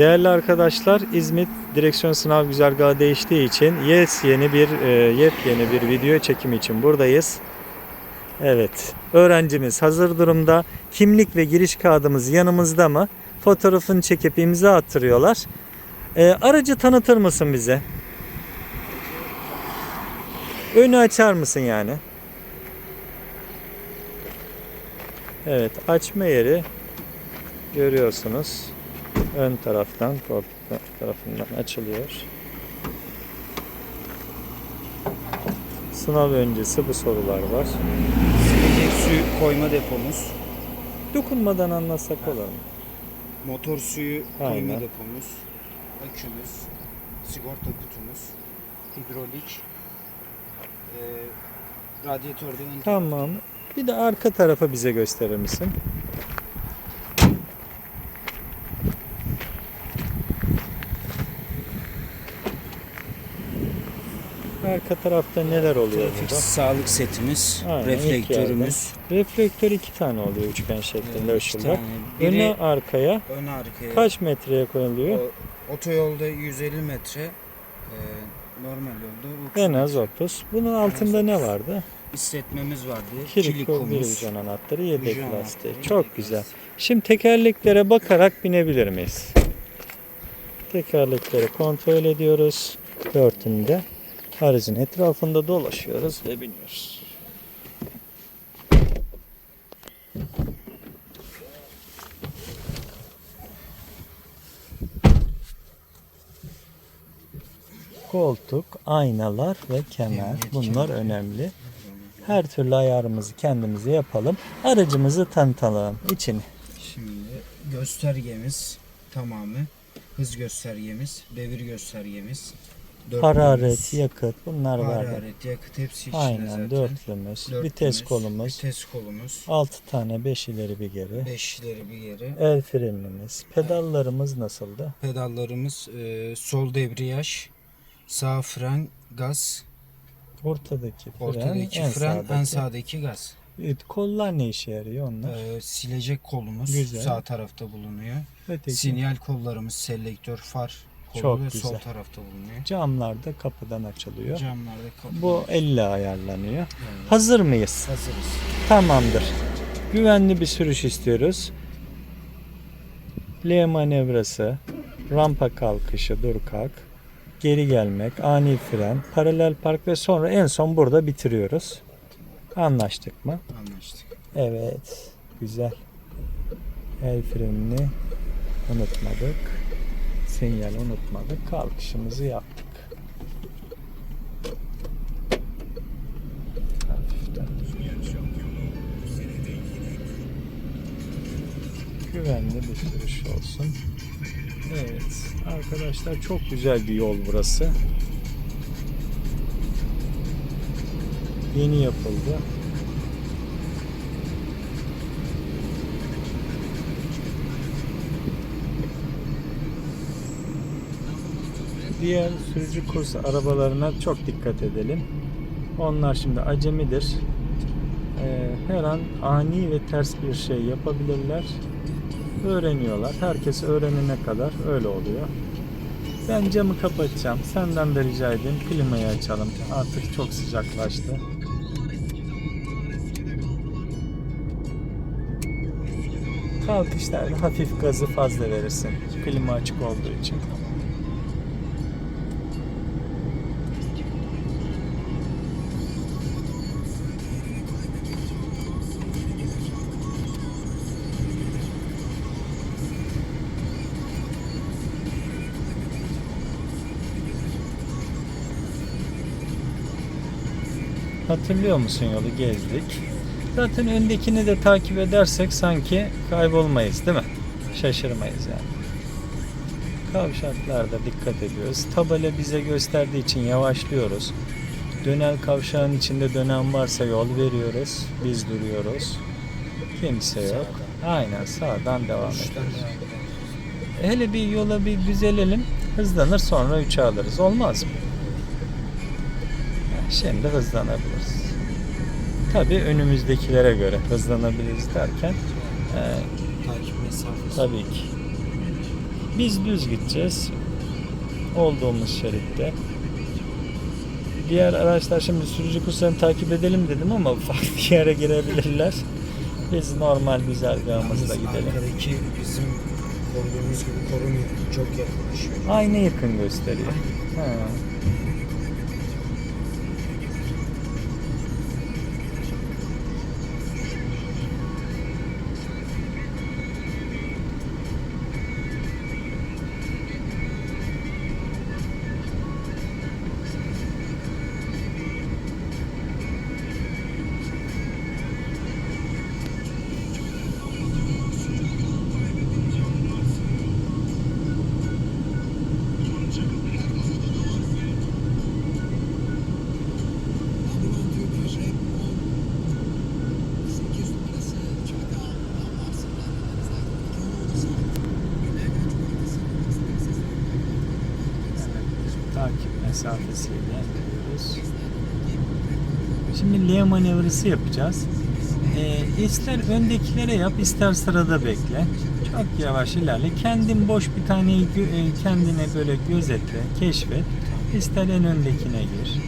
Değerli arkadaşlar, İzmit direksiyon sınav güzergahı değiştiği için yes yeni bir e, yepyeni bir video çekimi için buradayız. Evet, öğrencimiz hazır durumda. Kimlik ve giriş kağıdımız yanımızda mı? Fotoğrafını çekip imza attırıyorlar. E, aracı tanıtır mısın bize? Önü açar mısın yani? Evet, açma yeri görüyorsunuz. Ön taraftan, koltuk tarafından açılıyor. Sınav öncesi bu sorular var. Silecek su koyma depomuz, Dokunmadan anlatsak olur mu? motor suyu koyma Aynen. depomuz, akümüz, sigorta kutumuz, hidrolik, e, radyatörde ön Tamam. Bir de arka tarafa bize gösterir misin? Arka tarafta neler oluyor trafik burada? sağlık setimiz, Aynen, reflektörümüz. Reflektör iki tane oluyor üçgen şeklinde ışıldak. iki tane. Önü Biri arkaya ön arkaya. kaç metreye koyuluyor? O- otoyolda 150 metre, e, normal yolda 30 En az metre. 30. Bunun altında ne vardı? İstetmemiz vardı. Kiliko Kilikomuz. virüjen anahtarı, yedek Virüjen lastiği. anahtarı, Çok yedek güzel. lastiği. Şimdi tekerleklere bakarak binebilir miyiz? Tekerlekleri kontrol ediyoruz. Dörtünde aracın etrafında dolaşıyoruz ve biniyoruz. Koltuk, aynalar ve kemer. Bunlar önemli. Her türlü ayarımızı kendimize yapalım. Aracımızı tanıtalım. İçini. Şimdi göstergemiz tamamı hız göstergemiz, devir göstergemiz, dörtlümüz, Hararet, yakıt bunlar var. hararet, yakıt hepsi içinde Aynen zaten. dörtlümüz, Dörtlümüz, vites kolumuz, vites kolumuz, 6 tane 5 ileri bir geri. beşleri bir geri. El frenimiz, pedallarımız nasıldı? Pedallarımız e, sol debriyaj, sağ fren, gaz, Ortadaki fren, ortadaki en fren, sağdaki. en sağdaki gaz. Evet, kollar ne işe yarıyor onlar? E, silecek kolumuz Güzel. sağ tarafta bulunuyor. Öteki Sinyal kollarımız, selektör, far kolu Çok ve güzel. sol tarafta bulunuyor. camlar da kapıdan açılıyor. Camlarda kapı. Bu elle ayarlanıyor. Evet. Hazır mıyız? Hazırız. Tamamdır. Güvenli bir sürüş istiyoruz. L manevrası, rampa kalkışı, dur kalk, geri gelmek, ani fren, paralel park ve sonra en son burada bitiriyoruz. Anlaştık mı? Anlaştık. Evet. Güzel. El frenini unutmadık. Sinyal unutmadık. Kalkışımızı yaptık. Hafiften. Güvenli bir sürüş olsun. Evet. Arkadaşlar çok güzel bir yol burası. Yeni yapıldı. Diğer sürücü kursu arabalarına çok dikkat edelim. Onlar şimdi acemidir. Ee, her an ani ve ters bir şey yapabilirler. Öğreniyorlar. Herkes öğrenene kadar öyle oluyor. Ben camı kapatacağım. Senden de rica edeyim klimayı açalım. Artık çok sıcaklaştı. Kalkışlarda hafif gazı fazla verirsin. Klima açık olduğu için. Hatırlıyor musun yolu gezdik. Zaten öndekini de takip edersek sanki kaybolmayız değil mi? Şaşırmayız yani. Kavşaklarda dikkat ediyoruz. Tabela bize gösterdiği için yavaşlıyoruz. Dönel kavşağın içinde dönen varsa yol veriyoruz. Biz duruyoruz. Kimse yok. Aynen sağdan devam ediyoruz. Hele bir yola bir düzelelim. Hızlanır sonra 3'e alırız. Olmaz mı? Şimdi hızlanabiliriz. Tabii önümüzdekilere göre hızlanabiliriz derken e, Takip mesafesi. tabii ki Biz düz gideceğiz. Olduğumuz şeritte. Diğer araçlar şimdi sürücü kurslarını takip edelim dedim ama farklı yere girebilirler. Biz normal güzergahımızla gidelim. Arkadaki bizim koruduğumuz gibi korumuyor. Çok yaklaşıyor. Aynı yakın gösteriyor. Ha. Mesafesiyle gidiyoruz. Şimdi L manevrası yapacağız. Ee, ister öndekilere yap, ister sırada bekle. Çok yavaş ilerle. Kendin boş bir taneyi e, kendine böyle gözetle, keşfet. İster en öndekine gir.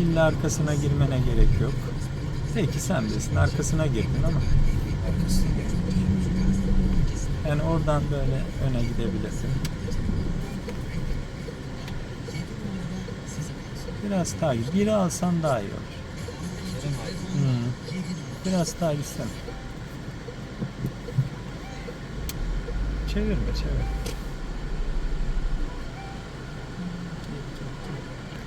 İlla arkasına girmene gerek yok. Peki sen bilirsin arkasına girdin ama yani oradan böyle öne gidebilirsin. Biraz daha git. Biri alsan daha iyi olur. Hmm. Biraz daha gitsen. Çevirme çevir.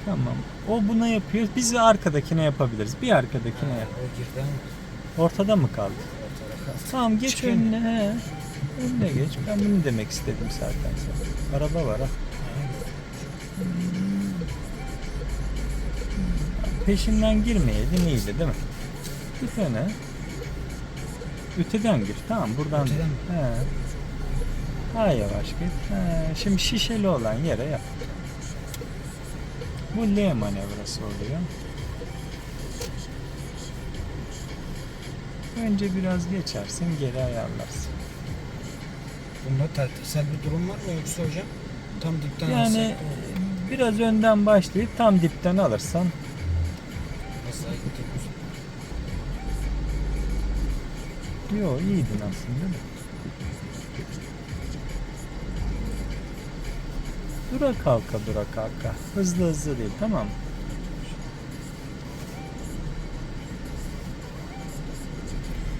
Tamam. O buna yapıyor. Biz de arkadakine yapabiliriz. Bir arkadakine yap. Ortada mı kaldı? Tamam geç önüne. Önüne geç. Ben bunu demek istedim zaten. Araba var ha. Peşinden girmeyeydin iyiydi değil mi? Öne. Öteden gir. Tamam buradan. Öteden? He. Daha yavaş git. He. Şimdi şişeli olan yere yap. Bu L manevrası oluyor. Önce biraz geçersin, geri ayarlarsın. Bunda taktiksel bir durum var mı yoksa hocam? Tam dipten Yani alsak biraz önden başlayıp tam dipten alırsan daha gidiyoruz. Yo iyiydin aslında da. Dura kalka dura kalka. Hızlı hızlı değil tamam mı?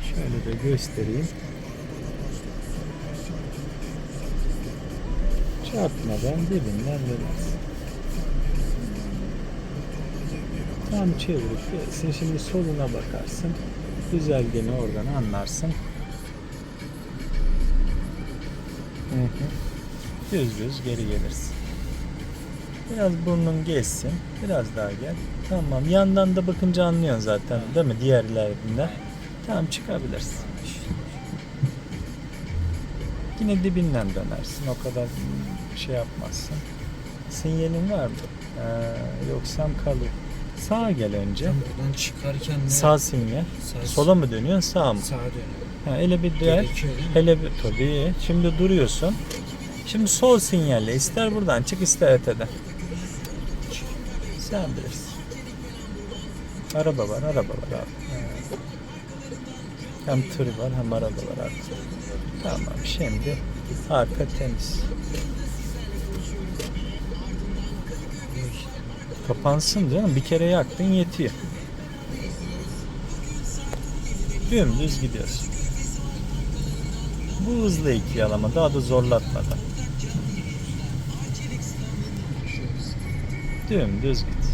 Şöyle de göstereyim. Çarpmadan dibinden dönersin. Tam çevirip gelsin. Şimdi soluna bakarsın. Güzelgeni oradan anlarsın. Hı hı. Düz düz geri gelirsin. Biraz burnun geçsin. Biraz daha gel. Tamam. Yandan da bakınca anlıyorsun zaten değil mi? Diğerlerinden. Tamam çıkabilirsin. Yine dibinden dönersin. O kadar şey yapmazsın. Sinyalin var mı? Ee, yoksam kalıyor. Sağa gel önce. Tam buradan çıkarken ne? Sağ sinyal. Sağ- Sola mı dönüyorsun sağa mı? Sağa dönüyor. Ha, hele bir dön. Hele bir tabii. Şimdi duruyorsun. Şimdi sol sinyalle ister buradan çık ister öteden. Sen bilirsin. Araba var, araba var abi. Hem tır var hem araba var abi. Tamam şimdi arka temiz. Kapansın canım. Bir kere yaktın yetiyor. Dümdüz gidiyorsun. Bu hızlı iki yalama. Daha da zorlatmadan. Dümdüz git.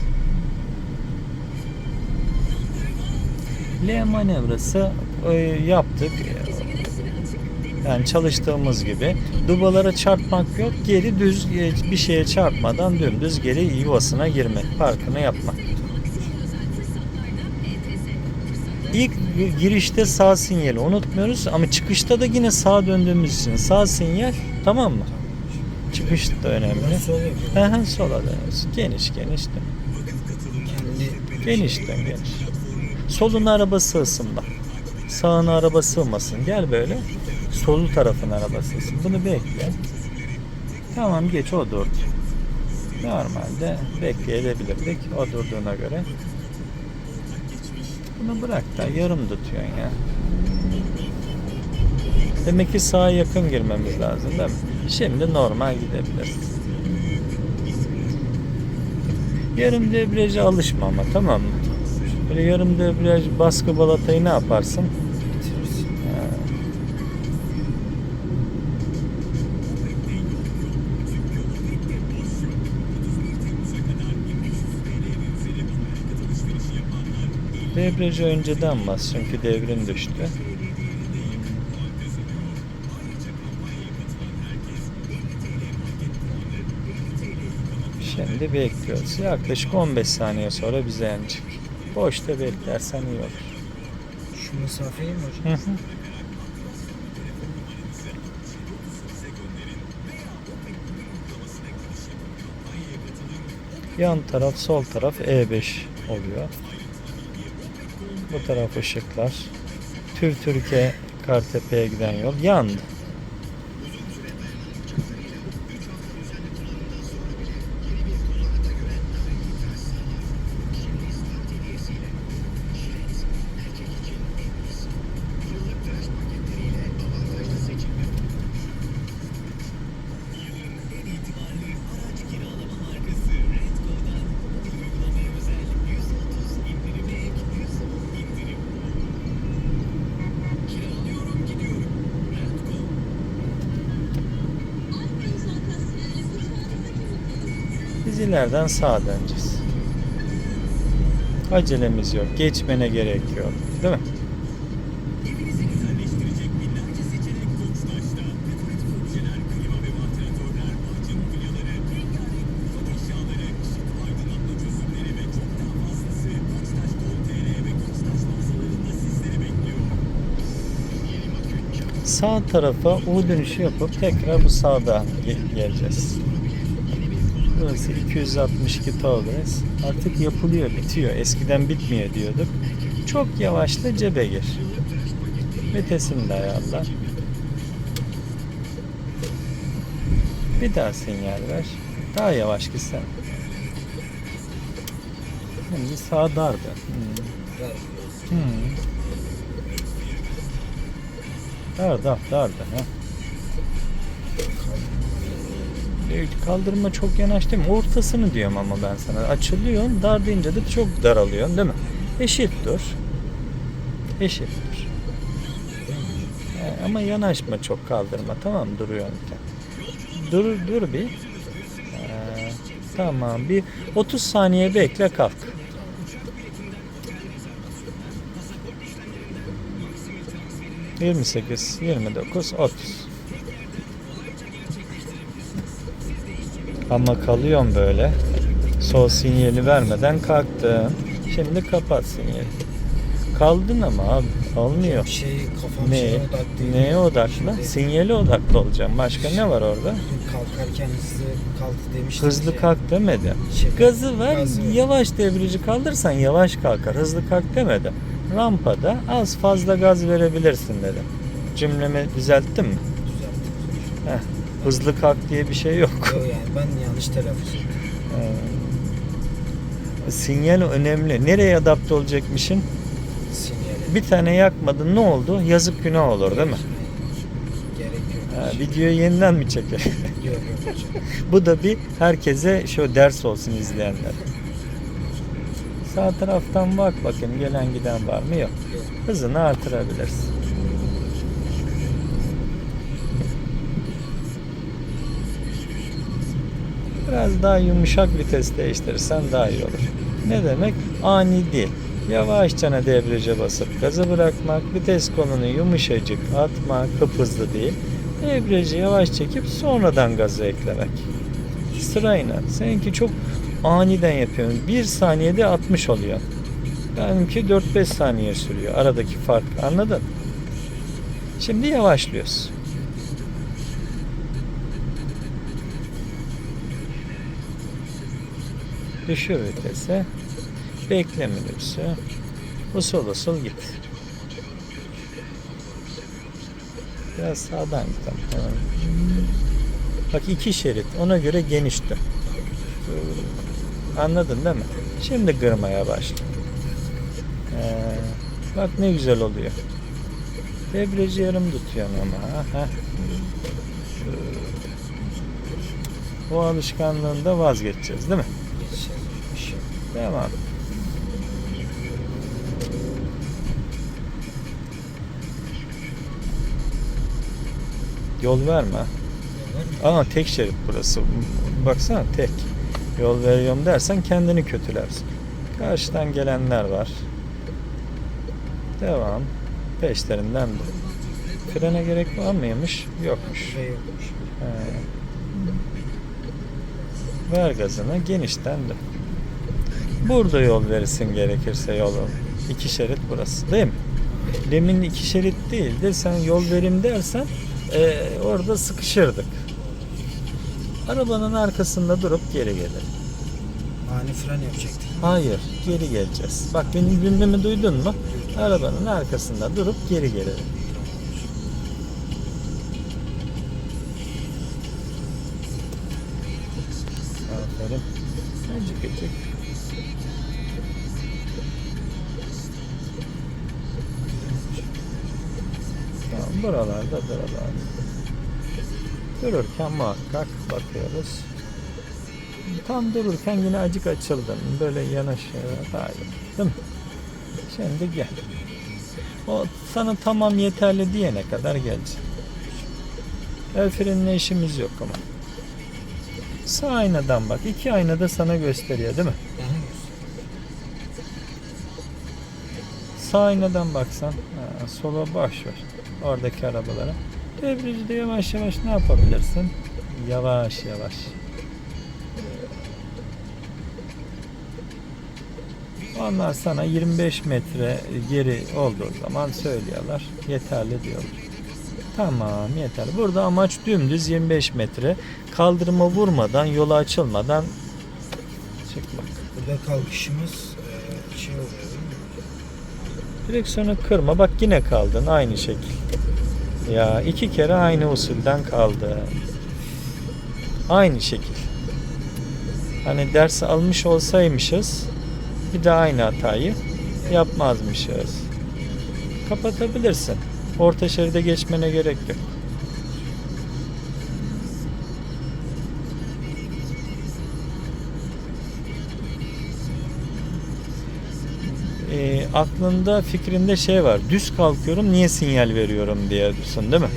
L manevrası e, yaptık. Yani çalıştığımız gibi. Dubalara çarpmak yok. Geri düz e, bir şeye çarpmadan dümdüz geri yuvasına girmek. Farkını yapmak. İlk girişte sağ sinyali unutmuyoruz ama çıkışta da yine sağa döndüğümüz için sağ sinyal tamam mı? Çıkış da önemli. Ben sola dönüyorsun. Geniş geniş dön. Geniş dön geniş. Soluna araba sığsın bak. Sağına araba sığmasın. Gel böyle. Solu tarafın arabasısın. Bunu bekle. Tamam geç o durdu. Normalde bekleyebilirdik o durduğuna göre. Bunu bırak da yarım tutuyorsun ya. Demek ki sağa yakın girmemiz lazım değil mi? Şimdi normal gidebiliriz. Yarım debriyaja alışma ama tamam mı? Böyle yarım debriyaj baskı balatayı ne yaparsın? Debriyajı önceden bas çünkü devrin düştü. Şimdi bekliyoruz. Yaklaşık 15 saniye sonra bize yenecek. Boşta beklersen iyi olur. Şu mesafeyi mi Hı hocam? hı. Yan taraf, sol taraf E5 oluyor. Bu taraf ışıklar. Tür Türkiye Kartepe'ye giden yol yandı. İleriden sağa döneceğiz. Acelemiz yok. Geçmene gerek yok. Değil mi? Sağ tarafa U dönüşü yapıp tekrar bu sağda ge- geleceğiz. Burası 262 Tolres. Artık yapılıyor, bitiyor. Eskiden bitmiyor diyorduk. Çok yavaşla cebe gir. Vitesini de ayarla. Bir daha sinyal ver. Daha yavaş gitsen. Şimdi sağ dardı. Hmm. Hmm. Dar dar dardı. Kaldırıma çok yanaştım. Ortasını diyorum ama ben sana. Açılıyorsun, dar deyince de çok daralıyorsun değil mi? Eşit dur. Eşit dur. He, ama yanaşma çok kaldırma tamam duruyorsun. Dur, dur bir. Ee, tamam bir 30 saniye bekle kalk. Yirmi sekiz, yirmi dokuz, otuz. Ama kalıyorum böyle. Sol sinyali vermeden kalktım. Şimdi kapat sinyali. Kaldın ama abi olmuyor. Şey kafam Ne? şeye odaklı. Neye odaklı? Sinyale odaklı olacağım. Başka ne var orada? Kalkarken hızlı kalk demiştim. Hızlı kalk demedi. Şey, Gazı ver, gazı ver. yavaş debriyaja kaldırsan yavaş kalkar. Hızlı kalk demedi. Rampada az fazla gaz verebilirsin dedi. Cümlemi düzelttim mi? Hızlı kalk diye bir şey yok. Yok yani ben yanlış telaffuz ettim. Ee, Sinyal önemli. Nereye adapte olacakmışın? Sinyali. Bir tane yakmadın ne oldu? Yazık günah olur değil mi? Gerek yok. Ha, videoyu yeniden mi çeker? Yok yok hocam. Bu da bir herkese şu ders olsun izleyenler. Sağ taraftan bak bakayım gelen giden var mı? Yok. Hızını artırabilirsin. Biraz daha yumuşak vites değiştirirsen daha iyi olur. Ne demek? Ani değil. Yavaşçana debriyaja basıp gaza bırakmak, vites kolunu yumuşacık atmak, hızlı değil. Debriyajı yavaş çekip sonradan gazı eklemek. Sırayla. Seninki çok aniden yapıyorsun. Bir saniyede 60 oluyor. Benimki 4-5 saniye sürüyor. Aradaki fark. Anladın? Şimdi yavaşlıyoruz. Düşür vitese. Bekle minibüsü. Usul usul git. Biraz sağdan gidelim. Tamam. Bak iki şerit. Ona göre geniş dön. Anladın değil mi? Şimdi kırmaya başla. Ee, bak ne güzel oluyor. Debriyajı yarım tutuyorsun ama. Ha? O alışkanlığında vazgeçeceğiz değil mi? Devam. Yol verme. Ama tek şerit burası. Baksana tek. Yol veriyorum dersen kendini kötülersin. Karşıdan gelenler var. Devam. Peşlerinden de. Frene gerek var mıymış? Yokmuş. He. Ver gazını genişten de. Burada yol verirsin gerekirse yolu. İki şerit burası değil mi? Demin iki şerit değildi. Sen yol verim dersen e, orada sıkışırdık. Arabanın arkasında durup geri gelelim. Ani fren yapacaktık. Hayır, geri geleceğiz. Bak benim cümlemi duydun mu? Arabanın arkasında durup geri gelelim. Aferin. Acık acık. Buralarda duralım. Dururken muhakkak bakıyoruz. Tam dururken yine acık açıldın. Böyle daha iyi. Değil mi? Şimdi gel. O sana tamam yeterli diyene kadar geleceksin. El frenine işimiz yok ama. Sağ aynadan bak. İki aynada sana gösteriyor değil mi? Sağ aynadan baksan ha, sola boş ver. Oradaki arabalara. Debriyajda yavaş yavaş ne yapabilirsin? Yavaş yavaş. Onlar sana 25 metre geri olduğu zaman söylüyorlar. Yeterli diyorlar. Tamam yeterli. Burada amaç dümdüz 25 metre. Kaldırıma vurmadan, yola açılmadan çıkmak. Burada kalkışımız e, şey oluyor değil mi? Direksiyonu kırma. Bak yine kaldın aynı şekil. Ya iki kere aynı usulden kaldı. Aynı şekil. Hani ders almış olsaymışız bir daha aynı hatayı yapmazmışız. Kapatabilirsin. Orta şeride geçmene gerek yok. Aklında fikrinde şey var. Düz kalkıyorum niye sinyal veriyorum diyorsun değil mi?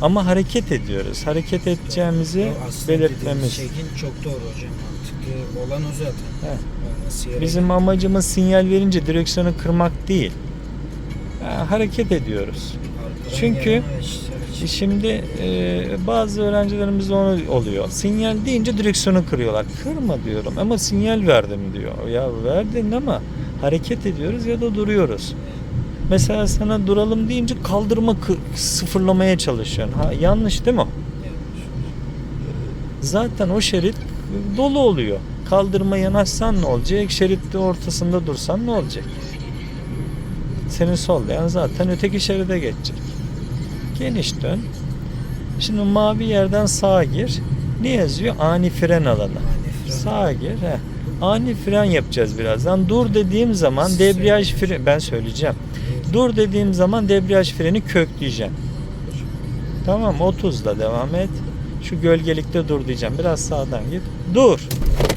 Ama hareket ediyoruz. Hareket edeceğimizi aslında belirtmemiz. Şekil çok doğru hocam. Mantıklı olan o zaten. He. Gereken. Bizim amacımız sinyal verince direksiyonu kırmak değil. Ha, hareket ediyoruz. Arkadan çünkü- için- Şimdi e, bazı öğrencilerimiz onu oluyor. Sinyal deyince direksiyonu kırıyorlar. Kırma diyorum ama sinyal verdim diyor. Ya verdin ama hareket ediyoruz ya da duruyoruz. Mesela sana duralım deyince kaldırma sıfırlamaya çalışıyorsun. Ha, yanlış değil mi? Zaten o şerit dolu oluyor. Kaldırma yanaşsan ne olacak? Şeritte ortasında dursan ne olacak? Seni sollayan zaten öteki şeride geçecek. Geniş dön. Şimdi mavi yerden sağa gir. Ne yazıyor? Ani fren alanı. Ani fren. Sağa gir. He. Ani fren yapacağız birazdan. Dur dediğim zaman debriyaj freni ben söyleyeceğim. Dur dediğim zaman debriyaj freni kökleyeceğim. Tamam 30'la devam et. Şu gölgelikte dur diyeceğim. Biraz sağdan git. Dur.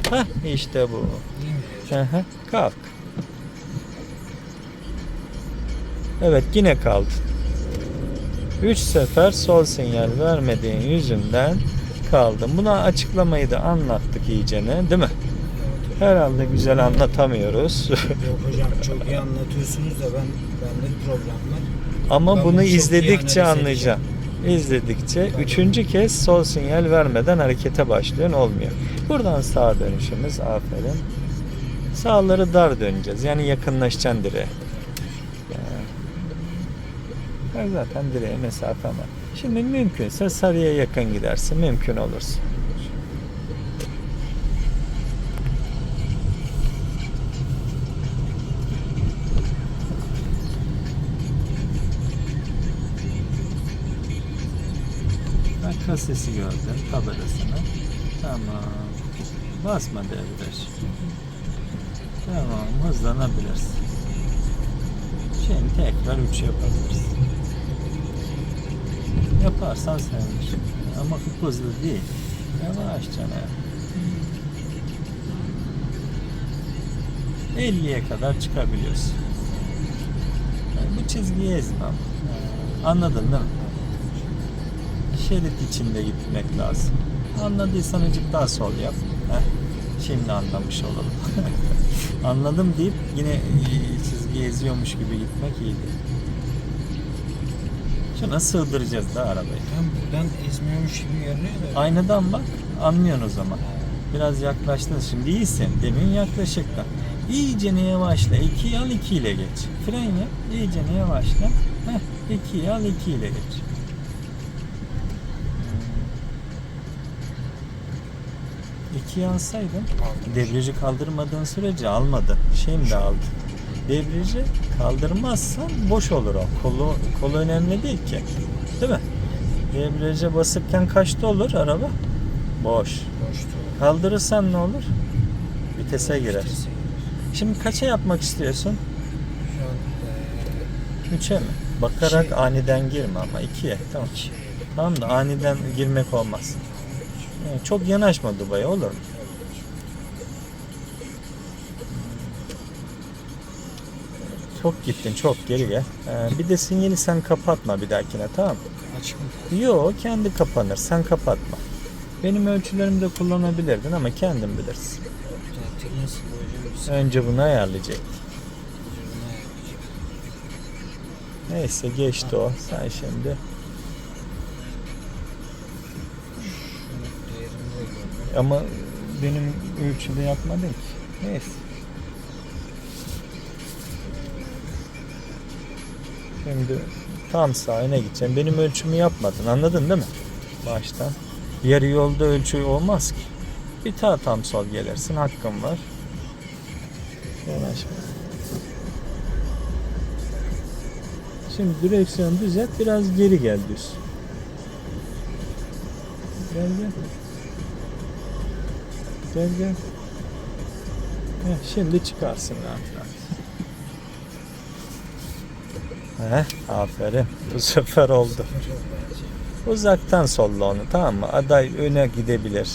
Hah işte bu. Hı. Kalk. Evet yine kaldı. Üç sefer sol sinyal vermediğin yüzünden kaldım. Buna açıklamayı da anlattık iyicene değil mi? Herhalde güzel anlatamıyoruz. Yok hocam çok iyi anlatıyorsunuz da ben bende problem var. Ama Ben bunu izledikçe anlayacağım. İzledikçe üçüncü kez sol sinyal vermeden harekete başlıyorsun olmuyor. Buradan sağa dönüşümüz aferin. Sağları dar döneceğiz. Yani yakınlaşacaksın direğe. Yani. Zaten direğe mesafem var. Şimdi mümkünse sarıya yakın gidersin. Mümkün olursa. Bak kasesi gördün tabelasını. Tamam. Basma devraj. Tamam hızlanabilirsin. Şimdi tekrar 3 yapabiliriz. Yaparsan sevinirim. Ama hıp hızlı değil. Yavaşça ne? 50'ye kadar çıkabiliyorsun. Yani bu çizgiyi ezmem. Anladın değil mi? Şerit içinde gitmek lazım. Anladıysan azıcık daha sol yap. Heh, şimdi anlamış olalım. Anladım deyip yine çizgi eziyormuş gibi gitmek iyiydi. Şuna sığdıracağız da arabayı. Tam buradan ezmiyormuş gibi görünüyor da. Aynadan bak anlıyorsun o zaman. Biraz yaklaştın şimdi iyisin. Demin yaklaşıktın. İyice ne yavaşla. 2'yi al 2 ile geç. Fren yap. İyice ne yavaşla. Heh, 2'yi al 2 ile geç. İkiyi alsaydın debriyajı kaldırmadığın sürece almadı. Şimdi aldı. Debriyajı kaldırmazsan boş olur o. Kolu, kolu önemli değil ki. Değil mi? Debriyaja basıkken kaçta olur araba? Boş. Kaldırırsan ne olur? Vitese girer. Şimdi kaça yapmak istiyorsun? 3'e mi? Bakarak İki. aniden girme ama 2'ye. Tamam. Tamam da aniden girmek olmaz. Yani çok yanaşma Dubai'ye olur mu? Çok gittin çok geri gel. Ee, bir de sinyali sen kapatma bir dahakine tamam mı? Açık mı? Yo kendi kapanır sen kapatma. Benim ölçülerimde kullanabilirdin ama kendin bilirsin. Önce bunu ayarlayacak. Neyse geçti o. Sen şimdi ama benim ölçüde yapmadın ki. Neyse. Şimdi tam sahine gideceğim. Benim ölçümü yapmadın. Anladın değil mi? Baştan. Yarı yolda ölçü olmaz ki. Bir tane tam sol gelirsin. Hakkın var. Yanaşma. Şimdi direksiyonu düzelt. Biraz geri gel düz. Gel gel. Gel. Heh, şimdi çıkarsın rahat. Heh, aferin. Bu sefer oldu. Uzaktan solla onu tamam mı? Aday öne gidebilir.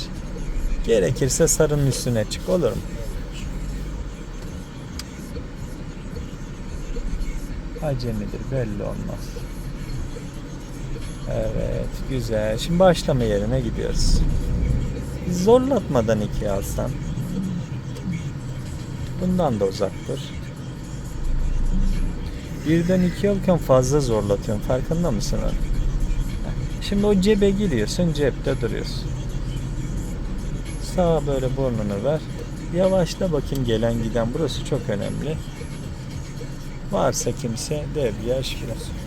Gerekirse sarının üstüne çık olur mu? Acemidir belli olmaz. Evet güzel. Şimdi başlama yerine gidiyoruz. Zorlatmadan iki alsan. Bundan da uzaktır. Birden iki alırken fazla zorlatıyorsun. Farkında mısın? Şimdi o cebe giriyorsun, cepte duruyorsun. Sağa böyle burnunu ver. Yavaşla bakayım gelen giden. Burası çok önemli. Varsa kimse debriyaj biraz.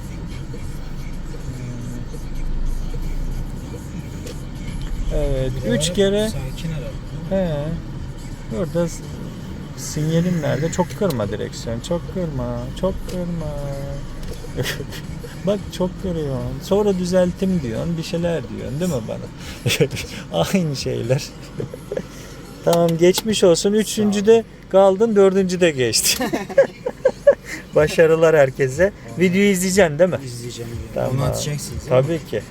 Evet, üç kere Sakin. He. Burada s- sinyalin nerede? Çok kırma direksiyon. Çok kırma. Çok kırma. Bak çok kırıyorsun. Sonra düzelttim diyorsun. Bir şeyler diyorsun değil mi bana? Aynı şeyler. tamam geçmiş olsun. Üçüncüde kaldın. Dördüncüde geçtin. Başarılar herkese. Videoyu izleyeceksin değil mi? İzleyeceğim. Tamam. Onu atacaksınız. Tabii ki.